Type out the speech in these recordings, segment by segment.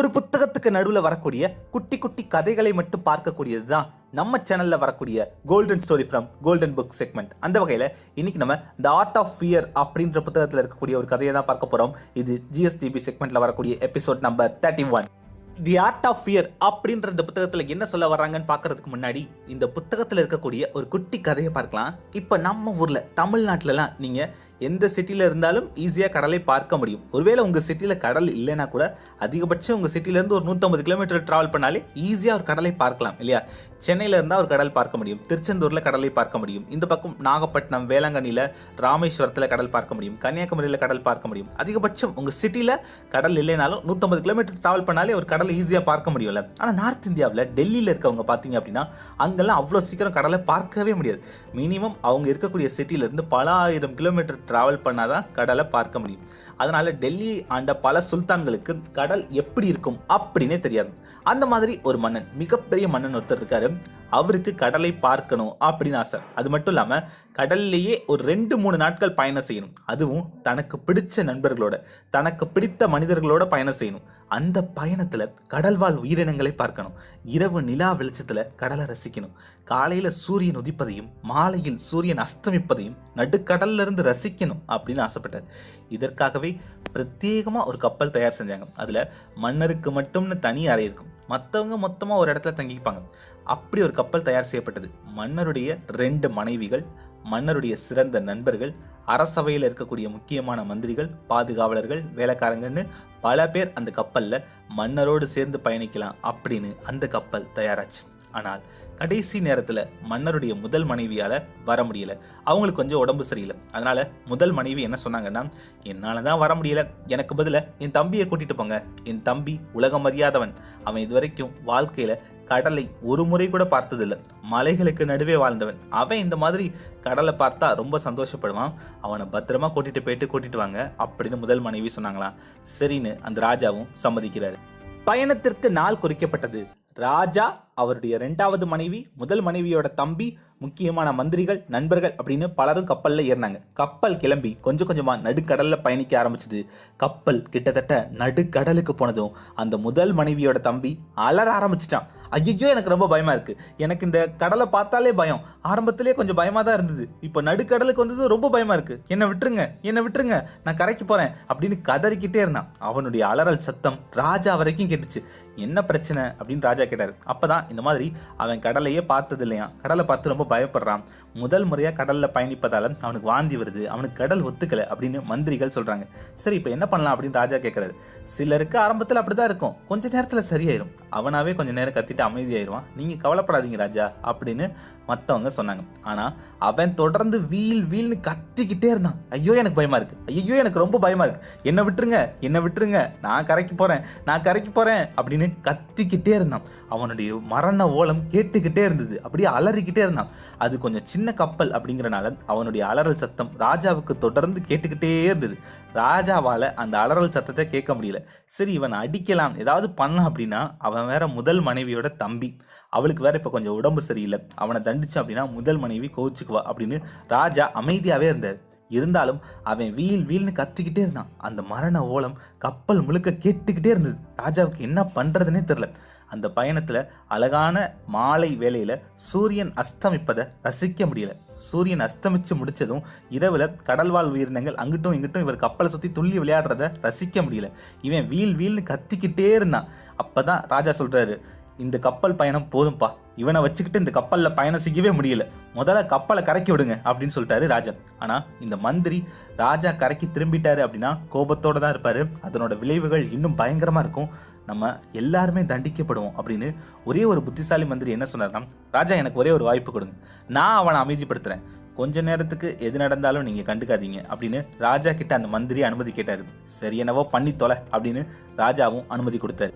ஒரு புத்தகத்துக்கு நடுவில் வரக்கூடிய குட்டி குட்டி கதைகளை மட்டும் பார்க்கக்கூடியது தான் நம்ம சேனலில் வரக்கூடிய golden story from golden book segment அந்த வகையில் இன்னைக்கு நம்ம த ஆர்ட் ஆஃப் ஃபியர் அப்படின்ற புத்தகத்தில் இருக்கக்கூடிய ஒரு கதையை தான் பார்க்க போகிறோம் இது ஜிஎஸ்டிபி செக்மெண்ட்டில் வரக்கூடிய episode number thirty one the art of fear அப்படின்ற இந்த புத்தகத்தில் என்ன சொல்ல வர்றாங்கன்னு பார்க்கறதுக்கு முன்னாடி இந்த புத்தகத்தில் இருக்கக்கூடிய ஒரு குட்டி கதையை பார்க்கலாம். இப்போ நம்ம ஊரில் தமிழ்நாட்டிலலாம் நீங்கள் எந்த சிட்டியில் இருந்தாலும் ஈஸியாக கடலை பார்க்க முடியும். ஒருவேளை உங்கள் சிட்டியில் கடல் இல்லைன்னா கூட அதிகபட்சம் உங்கள் சிட்டிலேருந்து ஒரு நூற்றம்பது கிலோமீட்டர் ட்ராவல் பண்ணாலே ஈஸியாக ஒரு கடலை பார்க்கலாம் இல்லையா? சென்னையில் இருந்தால் ஒரு கடல் பார்க்க முடியும். திருச்செந்தூரில் கடலை பார்க்க முடியும். இந்த பக்கம் நாகப்பட்டினம் வேளாங்கண்ணியில் ராமேஸ்வரத்தில் கடல் பார்க்க முடியும். கன்னியாகுமரியில் கடல் பார்க்க முடியும். அதிகபட்சம் உங்கள் சிட்டியில் கடல் இல்லைனாலும் நூற்றம்பது கிலோமீட்டர் ட்ராவல் பண்ணாலே ஒரு கடலை ஈஸியாக பார்க்க முடியும்ல. ஆனால் நார்த் இந்தியாவில் டெல்லியில் இருக்கவங்க பார்த்தீங்க அப்படின்னா அங்கெல்லாம் அவ்வளோ சீக்கிரம் கடலை பார்க்கவே முடியாது. மினிமம் அவங்க இருக்கக்கூடிய சிட்டியிலேருந்து பல ஆயிரம் கிலோமீட்டர் ட்ராவல் பண்ணால் தான் கடலை பார்க்க முடியும். அதனால் டெல்லி ஆண்ட பல சுல்தான்களுக்கு கடல் எப்படி இருக்கும் அப்படின்னே தெரியாது. அந்த மாதிரி ஒரு மன்னன் மிகப்பெரிய மன்னன் ஒருத்தர் இருக்காரு. அவருக்கு கடலை பார்க்கணும் அப்படின்னு ஆசை. அது மட்டும் இல்லாமல் கடல்லையே ஒரு ரெண்டு மூணு நாட்கள் பயணம் செய்யணும். அதுவும் தனக்கு பிடிச்ச நண்பர்களோட தனக்கு பிடித்த மனிதர்களோட பயணம் செய்யணும். அந்த பயணத்தில் கடல்வாழ் உயிரினங்களை பார்க்கணும். இரவு நிலா வெளிச்சத்தில் கடலை ரசிக்கணும். காலையில் சூரியன் உதிப்பதையும் மாலையில் சூரியன் அஸ்தமிப்பதையும் நடுக்கடல்லிருந்து ரசிக்கணும் அப்படின்னு ஆசைப்பட்டார். இதற்காகவே பிரத்யேகமாக ஒரு கப்பல் தயார் செஞ்சாங்க. அதில் மன்னருக்கு மட்டும்னு தனி அறை இருக்கும். மற்றவங்க மொத்தமாக ஒரு இடத்துல தங்கிப்பாங்க. அப்படி ஒரு கப்பல் தயார் செய்யப்பட்டது. மன்னருடைய ரெண்டு மனைவிகள் மன்னருடைய சிறந்த நண்பர்கள் அரசவையில் இருக்கக்கூடிய முக்கியமான மந்திரிகள் பாதுகாவலர்கள் வேலைக்காரங்கன்னு பல பேர் அந்த கப்பலில் மன்னரோடு சேர்ந்து பயணிக்கலாம் அப்படின்னு அந்த கப்பல் தயாராச்சு. ஆனால் கடைசி நேரத்தில் மன்னருடைய முதல் மனைவியால் வர முடியல. அவங்களுக்கு கொஞ்சம் உடம்பு சரியில்லை. அதனால் முதல் மனைவி என்ன சொன்னாங்கன்னா என்னால் தான் வர முடியல. எனக்கு பதில் என் தம்பியை கூட்டிகிட்டு போங்க. என் தம்பி உலகம் அறியாதவன். அவன் இதுவரைக்கும் வாழ்க்கையில் கடலை ஒரு முறை கூட பார்த்ததில்ல. மலைகளுக்கு நடுவே வாழ்ந்தவன். அவன் இந்த மாதிரி கடலை பார்த்தா ரொம்ப சந்தோஷப்படுவான். அவனை பத்திரமா கூட்டிட்டு போயிட்டு கூட்டிட்டு வாங்க அப்படின்னு முதல் மனைவி சொன்னாங்களாம் சரின்னு அந்த ராஜாவும் சம்மதிக்கிறாரு. பயணத்திற்கு நாள் குறிக்கப்பட்டது. ராஜா அவருடைய ரெண்டாவது மனைவி முதல் மனைவியோட தம்பி முக்கியமான மந்திரிகள் நண்பர்கள் அப்படின்னு பலரும் கப்பலில் ஏறினாங்க. கப்பல் கிளம்பி கொஞ்சம் கொஞ்சமாக நடுக்கடலில் பயணிக்க ஆரம்பிச்சது. கப்பல் கிட்டத்தட்ட நடுக்கடலுக்கு போனதும் அந்த முதல் மனைவியோட தம்பி அலற ஆரம்பிச்சிட்டான். ஐயோ எனக்கு ரொம்ப பயமாக இருக்குது எனக்கு இந்த கடலை பார்த்தாலே பயம். ஆரம்பத்திலே கொஞ்சம் பயமாக தான் இருந்தது. இப்போ நடுக்கடலுக்கு வந்தது ரொம்ப பயமாக இருக்குது என்னை விட்டுருங்க என்னை விட்டுருங்க நான் கரைக்கு போகிறேன் அப்படின்னு கதறிக்கிட்டே இருந்தான். அவனுடைய அலறல் சத்தம் ராஜா வரைக்கும் கேட்டுச்சு. என்ன பிரச்சனை? அப்படின்னு ராஜா கேட்டார். அப்போ தான் இந்த மாதிரி அவன் கடலையே பார்த்தது இல்லையா கடலை பார்த்து ரொம்ப பயப்படுறான். முதல் முறையாக கடலில் பயணிப்பதால் அவனுக்கு வாந்தி வருது. அவனுக்கு கடல் ஒத்துக்கலை அப்படின்னு மந்திரிகள் சொல்கிறாங்க சரி இப்போ என்ன பண்ணலாம் அப்படின்னு ராஜா கேட்குறாரு சிலருக்கு ஆரம்பத்தில் அப்படிதான் இருக்கும். கொஞ்ச நேரத்தில் சரியாயிரும். அவனாவே கொஞ்சம் நேரம் கத்திட்டு அமைதியாயிருவான். நீங்கள் கவலைப்படாதீங்க ராஜா அப்படின்னு மற்றவங்க சொன்னாங்க. ஆனால் அவன் தொடர்ந்து வீல் வீல்னு கத்திக்கிட்டே இருந்தான். ஐயோ எனக்கு பயமாக இருக்கு. ஐயோ எனக்கு ரொம்ப பயமாக இருக்குது என்னை விட்டுருங்க என்னை விட்டுருங்க. நான் கரைக்கு போகிறேன் நான் கரைக்கு போகிறேன் அப்படின்னு கத்திக்கிட்டே இருந்தான். அவனுடைய மரண ஓலம் கேட்டுக்கிட்டே இருந்தது. அப்படியே அலறிக்கிட்டே இருந்தான். அது கொஞ்சம் சின்ன கப்பல் அப்படிங்கிறனால அவனுடைய அலறல் சத்தம் ராஜாவுக்கு தொடர்ந்து கேட்டுக்கிட்டே இருந்தது. ராஜாவால் அந்த அலறல் சத்தத்தை கேட்க முடியல. சரி இவன் அடிக்கலாம். ஏதாவது பண்ணான் அப்படின்னா அவன் வேற முதல் மனைவியோட தம்பி. அவளுக்கு வேற இப்போ கொஞ்சம் உடம்பு சரியில்லை. அவனை தண்டிச்சான் அப்படின்னா முதல் மனைவி கோவிச்சுக்குவா அப்படின்னு ராஜா அமைதியாகவே இருந்தார். இருந்தாலும் அவன் வீல் வீல்னு கத்திக்கிட்டே இருந்தான். அந்த மரண ஓலம் கப்பல் முழுக்க கேட்டுக்கிட்டே இருந்தது. ராஜாவுக்கு என்ன பண்றதுன்னே தெரில அந்த பயணத்தில் அழகான மாலை வேளையில் சூரியன் அஸ்தமிப்பதை ரசிக்க முடியல. சூரியன் அஸ்தமிச்சு முடிச்சதும் இரவில் கடல்வாழ் உயிரினங்கள் அங்கிட்டும் இங்கிட்டும் இவர் கப்பலை சுற்றி துள்ளி விளையாடுறத ரசிக்க முடியல. இவன் வீல் வீல்னு கத்திக்கிட்டே இருந்தான். அப்போ தான் ராஜா சொல்கிறாரு இந்த கப்பல் பயணம் போதும்பா. இவனை வச்சுக்கிட்டு இந்த கப்பலில் பயணம் செய்யவே முடியல. முதல்ல கப்பலை கரைக்கி விடுங்க அப்படின்னு சொல்லிட்டாரு ராஜா. ஆனால் இந்த மந்திரி ராஜா கரைக்கி திரும்பிட்டாரு அப்படின்னா கோபத்தோடு தான் இருப்பார். அதனோட விளைவுகள் இன்னும் பயங்கரமாக இருக்கும். நம்ம எல்லாருமே தண்டிக்கப்படுவோம் அப்படின்னு ஒரே ஒரு புத்திசாலி மந்திரி என்ன சொன்னார்னா ராஜா எனக்கு ஒரே ஒரு வாய்ப்பு கொடுங்க. நான் அவனை அமைதிப்படுத்துகிறேன் கொஞ்ச நேரத்துக்கு எது நடந்தாலும் நீங்கள் கண்டுக்காதீங்க அப்படின்னு ராஜா கிட்ட அந்த மந்திரி அனுமதி கேட்டாரு. சரி என்னவோ பண்ணி தொலை அப்படின்னு ராஜாவும் அனுமதி கொடுத்தாரு.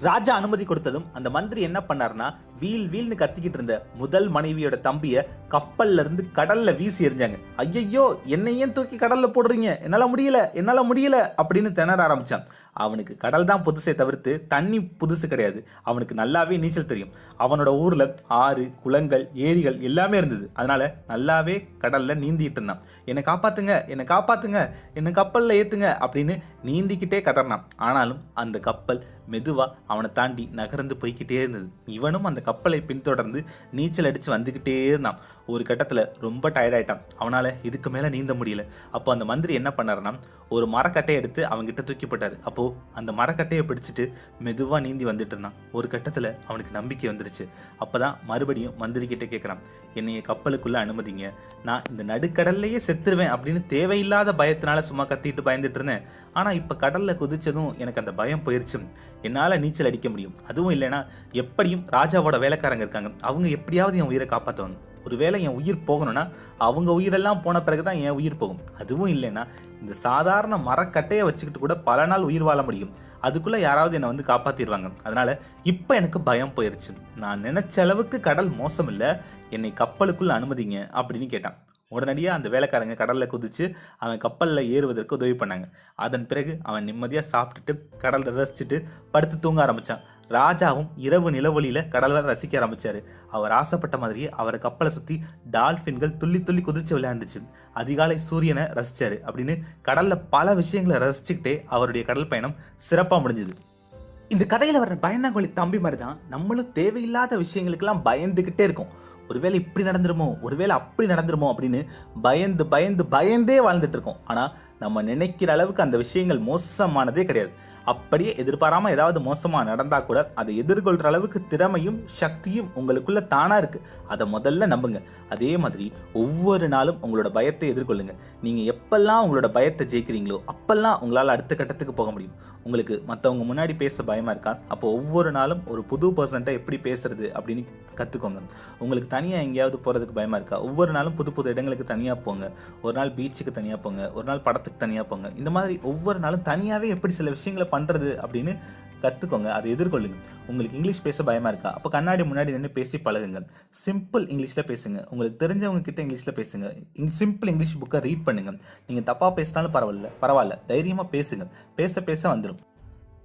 ராஜா அனுமதி கொடுத்ததும் அந்த மந்திரி என்ன பண்ணாருன்னா வீல் வீல்னு கத்திக்கிட்டு இருந்த முதல் மனைவியோட தம்பிய கப்பல்ல இருந்து கடல்ல வீசி எறிஞ்சாங்க. ஐயையோ என்னையும் தூக்கி கடல்ல போடுறீங்க. என்னால முடியல என்னால முடியல அப்படின்னு திணற ஆரம்பிச்சான். அவனுக்கு கடல் தான் புதுசே தவிர்த்து தண்ணி புதுசு கிடையாது. அவனுக்கு நல்லாவே நீச்சல் தெரியும். அவனோட ஊரில் ஆறு குளங்கள் ஏரிகள் எல்லாமே இருந்தது. அதனால நல்லாவே கடலில் நீந்திட்டு இருந்தான். என்னை காப்பாத்துங்க என்னை காப்பாத்துங்க என்னை கப்பலில் ஏற்றுங்க அப்படின்னு நீந்திக்கிட்டே கதறினான். ஆனாலும் அந்த கப்பல் மெதுவாக அவனை தாண்டி நகர்ந்து போய்கிட்டே இருந்தது. இவனும் அந்த கப்பலை பின்தொடர்ந்து நீச்சல் அடித்து வந்துக்கிட்டே இருந்தான். ஒரு கட்டத்தில் ரொம்ப டயர்டாயிட்டான் அவனால் இதுக்கு மேலே நீந்த முடியல. அப்போ அந்த மந்திரி என்ன பண்ணாருன்னா ஒரு மரக்கட்டையை எடுத்து அவன்கிட்ட தூக்கி போட்டார். அப்போது அந்த மரக்கட்டையை பிடிச்சிட்டு மெதுவாக நீந்தி வந்துட்டு இருந்தான். ஒரு கட்டத்தில் அவனுக்கு நம்பிக்கை வந்துருச்சு. அப்போ தான் மறுபடியும் மந்திரி கிட்டே கேட்குறான் என்னைய கப்பலுக்குள்ளே அனுமதிங்க. நான் இந்த நடுக்கடல்லையே செத்துருவேன் அப்படின்னு தேவையில்லாத பயத்தினால சும்மா கத்திட்டு பயந்துட்டு இருந்தேன். ஆனால் இப்போ கடலில் குதிச்சதும் எனக்கு அந்த பயம் போயிருச்சு. என்னால் நீச்சல் அடிக்க முடியும். அதுவும் இல்லைன்னா எப்படியும் ராஜாவோட வேலைக்காரங்க இருக்காங்க. அவங்க எப்படியாவது என் உயிரை காப்பாற்றுவாங்க ஒருவேளை என் உயிர் போகணும்னா அவங்க உயிரெல்லாம் போன பிறகு தான் என் உயிர் போகும். அதுவும் இல்லைன்னா இந்த சாதாரண மரக்கட்டையை வச்சுக்கிட்டு கூட பல நாள் உயிர் வாழ முடியும். அதுக்குள்ளே யாராவது என்னை வந்து காப்பாற்றிடுவாங்க அதனால் இப்போ எனக்கு பயம் போயிடுச்சு நான் நினைச்ச அளவுக்கு கடல் மோசம் இல்லை என்னை கப்பலுக்குள்ளே அனுமதிங்க அப்படின்னு கேட்டான். உடனடியாக அந்த வேலைக்காரங்க கடலில் குதித்து அவன் கப்பலில் ஏறுவதற்கு உதவி பண்ணாங்க. அதன் பிறகு அவன் நிம்மதியாக சாப்பிட்டுட்டு கடலை ரசிச்சுட்டு படுத்து தூங்க ஆரம்பித்தான் ராஜாவும் இரவு நிலவொளியில் கடலை ரசிக்க ஆரம்பிச்சாரு. அவர் ஆசைப்பட்ட மாதிரியே அவரை கப்பலை சுற்றி டால்ஃபின்கள் துள்ளி துள்ளி குதிச்சு விளையாண்டுச்சு. அதிகாலை சூரியனை ரசித்தார் அப்படின்னு கடலில் பல விஷயங்களை ரசிச்சுக்கிட்டே அவருடைய கடல் பயணம் சிறப்பாக முடிஞ்சுது. இந்த கதையில் வர்ற பயந்தாங்கோலி தம்பி மாதிரி தான் நம்மளும் தேவையில்லாத விஷயங்களுக்கெல்லாம் பயந்துக்கிட்டே இருக்கோம். ஒருவேளை இப்படி நடந்துருமோ? ஒருவேளை அப்படி நடந்துருமோ? அப்படின்னு பயந்து பயந்து பயந்தே வாழ்ந்துட்டு இருக்கோம். ஆனால் நம்ம நினைக்கிற அளவுக்கு அந்த விஷயங்கள் மோசமானதே கிடையாது. அப்படியே எதிர்பாராமல் ஏதாவது மோசமாக நடந்தால் கூட அதை எதிர்கொள்கிற அளவுக்கு திறமையும் சக்தியும் உங்களுக்குள்ளே தானாக இருக்குது அதை முதல்ல நம்புங்க. அதே மாதிரி ஒவ்வொரு நாளும் உங்களோட பயத்தை எதிர்கொள்ளுங்க. நீங்கள் எப்பெல்லாம் உங்களோட பயத்தை ஜெயிக்கிறீங்களோ அப்பெல்லாம் உங்களால் அடுத்த கட்டத்துக்கு போக முடியும். உங்களுக்கு மற்றவங்க முன்னாடி பேச பயமாக இருக்கா? அப்போ ஒவ்வொரு நாளும் ஒரு புது பர்சன்ட்டை எப்படி பேசுறது அப்படின்னு கற்றுக்கோங்க உங்களுக்கு தனியாக எங்கேயாவது போகிறதுக்கு பயமாக இருக்கா? ஒவ்வொரு நாளும் புது புது இடங்களுக்கு தனியாக போங்க. ஒரு நாள் பீச்சுக்கு தனியாக போங்க. ஒரு நாள் படத்துக்கு தனியாக போங்க. இந்த மாதிரி ஒவ்வொரு நாளும் தனியாகவே எப்படி சில விஷயங்களை பண்ணுறது அப்படின்னு கற்றுக்கோங்க அதை எதிர்கொள்ளுங்க. உங்களுக்கு இங்கிலீஷ் பேச பயமாக இருக்கா? அப்போ கண்ணாடி முன்னாடி நின்று பேசி பழகுங்க. சிம்பிள் இங்கிலீஷில் பேசுங்க. உங்களுக்கு தெரிஞ்சவங்க கிட்ட இங்கிலீஷில் பேசுங்க. சிம்பிள் இங்கிலீஷ் புக்கை ரீட் பண்ணுங்க. நீங்கள் தப்பாக பேசினாலும் பரவாயில்ல பரவாயில்ல. தைரியமாக பேசுங்க. பேச பேச வந்துடும்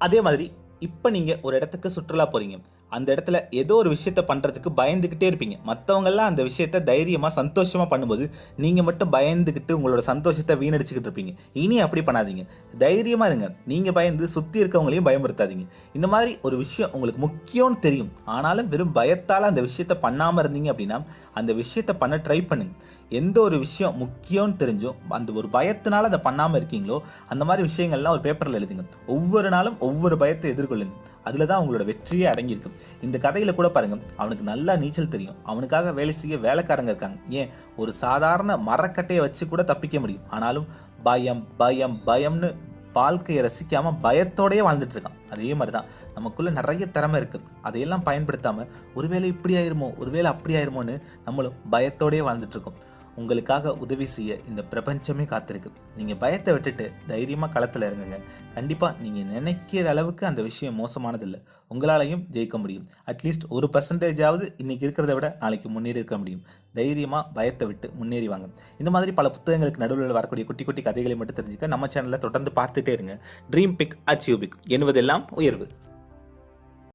அதே மாதிரி இப்போ நீங்கள் ஒரு இடத்துக்கு சுற்றுலா போகிறீங்க அந்த இடத்துல ஏதோ ஒரு விஷயத்த பண்ணுறதுக்கு பயந்துக்கிட்டே இருப்பீங்க. மற்றவங்கெல்லாம் அந்த விஷயத்த தைரியமாக சந்தோஷமாக பண்ணும்போது நீங்கள் மட்டும் பயந்துக்கிட்டு உங்களோட சந்தோஷத்தை வீணடிச்சுக்கிட்டு இருப்பீங்க. இனி அப்படி பண்ணாதீங்க. தைரியமாக இருங்க. நீங்கள் பயந்து சுற்றி இருக்கவங்களையும் பயமுறுத்தாதீங்க. இந்த மாதிரி ஒரு விஷயம் உங்களுக்கு முக்கியம்னு தெரியும். ஆனாலும் வெறும் பயத்தால் அந்த விஷயத்த பண்ணாமல் இருந்தீங்க அப்படின்னா அந்த விஷயத்த பண்ண ட்ரை பண்ணுங்க. எந்த ஒரு விஷயம் முக்கியம்னு தெரிஞ்சும் அந்த ஒரு பயத்தினால அதை பண்ணாமல் இருக்கீங்களோ அந்த மாதிரி விஷயங்கள்லாம் ஒரு பேப்பரில் எழுதுங்க. ஒவ்வொரு நாளும் ஒவ்வொரு பயத்தை எதிர்கொள்ளுங்க. அதில் தான் அவங்களோட வெற்றியே அடங்கியிருக்கு. இந்த கதையில் கூட பாருங்க அவனுக்கு நல்லா நீச்சல் தெரியும். அவனுக்காக வேலை செய்ய வேலைக்காரங்க இருக்காங்க. ஏன்? ஒரு சாதாரண மரக்கட்டையை வச்சு கூட தப்பிக்க முடியும். ஆனாலும் பயம் பயம் பயம்னு வாழ்க்கையை ரசிக்காமல் பயத்தோடையே வாழ்ந்துட்டு இருக்கான். அதே மாதிரி தான் நமக்குள்ளே நிறைய திறமை இருக்குது அதையெல்லாம் பயன்படுத்தாமல் ஒருவேளை இப்படி ஆயிருமோ ஒருவேளை அப்படி ஆயிருமோன்னு நம்மளும் பயத்தோடயே வாழ்ந்துட்டு இருக்கோம். உங்களுக்காக உதவி செய்ய இந்த பிரபஞ்சமே காத்திருக்கு நீங்கள் பயத்தை விட்டுட்டு தைரியமாக களத்தில் இறங்குங்க. கண்டிப்பாக நீங்கள் நினைக்கிற அளவுக்கு அந்த விஷயம் மோசமானதில்லை. உங்களாலையும் ஜெயிக்க முடியும். அட்லீஸ்ட் ஒரு பர்சன்டேஜாவது இன்றைக்கி இருக்கிறத விட நாளைக்கு முன்னேறி இருக்க முடியும். தைரியமாக பயத்தை விட்டு முன்னேறி வாங்க. இந்த மாதிரி பல புத்தகங்களுக்கு நடுவில் வரக்கூடிய குட்டி குட்டி கதைகளை மட்டும் தெரிஞ்சுக்க நம்ம சேனலில் தொடர்ந்து பார்த்துட்டே இருங்க. ட்ரீம் பிக் அச்சீவ் பிக் என்பதெல்லாம் உயர்வு.